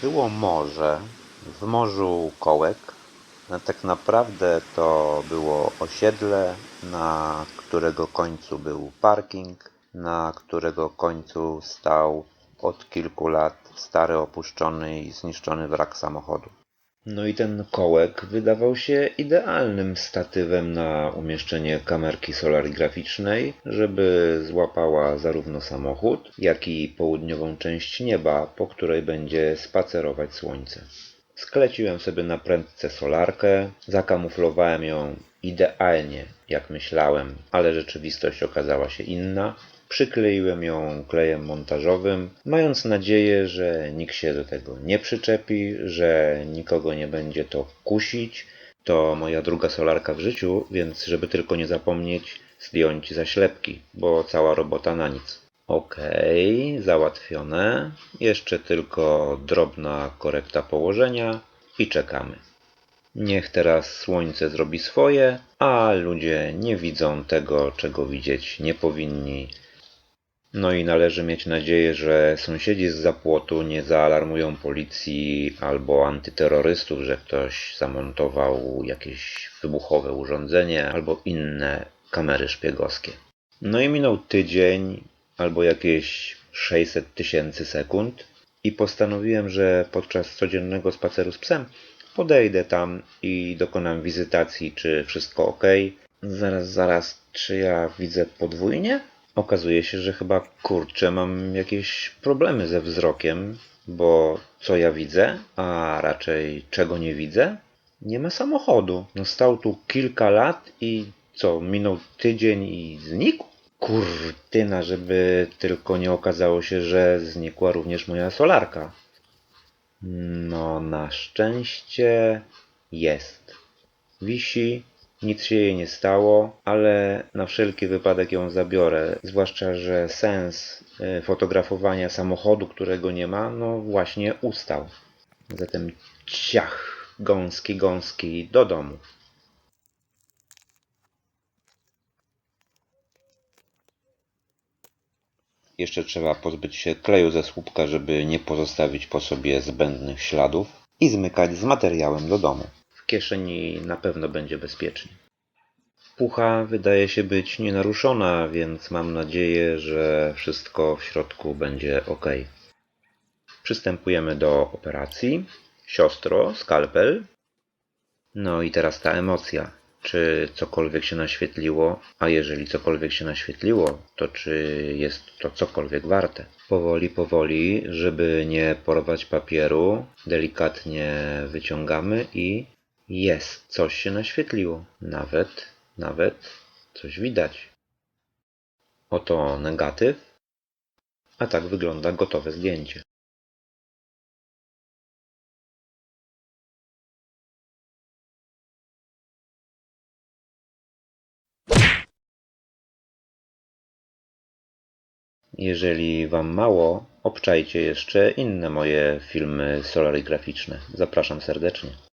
Było morze, w morzu kołek. No, tak naprawdę to było osiedle, na którego końcu był parking, na którego końcu stał od kilku lat stary, opuszczony i zniszczony wrak samochodu. No i ten kołek wydawał się idealnym statywem na umieszczenie kamerki solarigraficznej, żeby złapała zarówno samochód, jak i południową część nieba, po której będzie spacerować słońce. Skleciłem sobie na prędce solarkę, zakamuflowałem ją idealnie, jak myślałem, ale rzeczywistość okazała się inna. Przykleiłem ją klejem montażowym, mając nadzieję, że nikt się do tego nie przyczepi, że nikogo nie będzie to kusić. To moja druga solarka w życiu, więc żeby tylko nie zapomnieć zdjąć zaślepki, bo cała robota na nic. Okej, załatwione. Jeszcze tylko drobna korekta położenia i czekamy. Niech teraz słońce zrobi swoje, a ludzie nie widzą tego, czego widzieć nie powinni. No i należy mieć nadzieję, że sąsiedzi z zapłotu nie zaalarmują policji albo antyterrorystów, że ktoś zamontował jakieś wybuchowe urządzenie albo inne kamery szpiegowskie. No i minął tydzień albo jakieś 600 tysięcy sekund i postanowiłem, że podczas codziennego spaceru z psem podejdę tam i dokonam wizytacji, czy wszystko ok. Zaraz, zaraz, czy ja widzę podwójnie? Okazuje się, że chyba kurczę, mam jakieś problemy ze wzrokiem, bo co ja widzę, a raczej czego nie widzę? Nie ma samochodu. No stał tu kilka lat i co, minął tydzień i znikł? Kurtyna, żeby tylko nie okazało się, że znikła również moja solarka. No, na szczęście jest. Wisi, nic się jej nie stało, ale na wszelki wypadek ją zabiorę. Zwłaszcza, że sens y, fotografowania samochodu, którego nie ma, no właśnie ustał. Zatem ciach, gąski, gąski do domu. Jeszcze trzeba pozbyć się kleju ze słupka, żeby nie pozostawić po sobie zbędnych śladów i zmykać z materiałem do domu. Kieszeni na pewno będzie bezpiecznie. Pucha wydaje się być nienaruszona, więc mam nadzieję, że wszystko w środku będzie ok. Przystępujemy do operacji. Siostro, skalpel. No i teraz ta emocja. Czy cokolwiek się naświetliło, a jeżeli cokolwiek się naświetliło, to czy jest to cokolwiek warte? Powoli, powoli, żeby nie porwać papieru, delikatnie wyciągamy i jest, coś się naświetliło. Nawet, nawet coś widać. Oto negatyw, a tak wygląda gotowe zdjęcie. Jeżeli Wam mało, obczajcie jeszcze inne moje filmy solarigraficzne. Zapraszam serdecznie.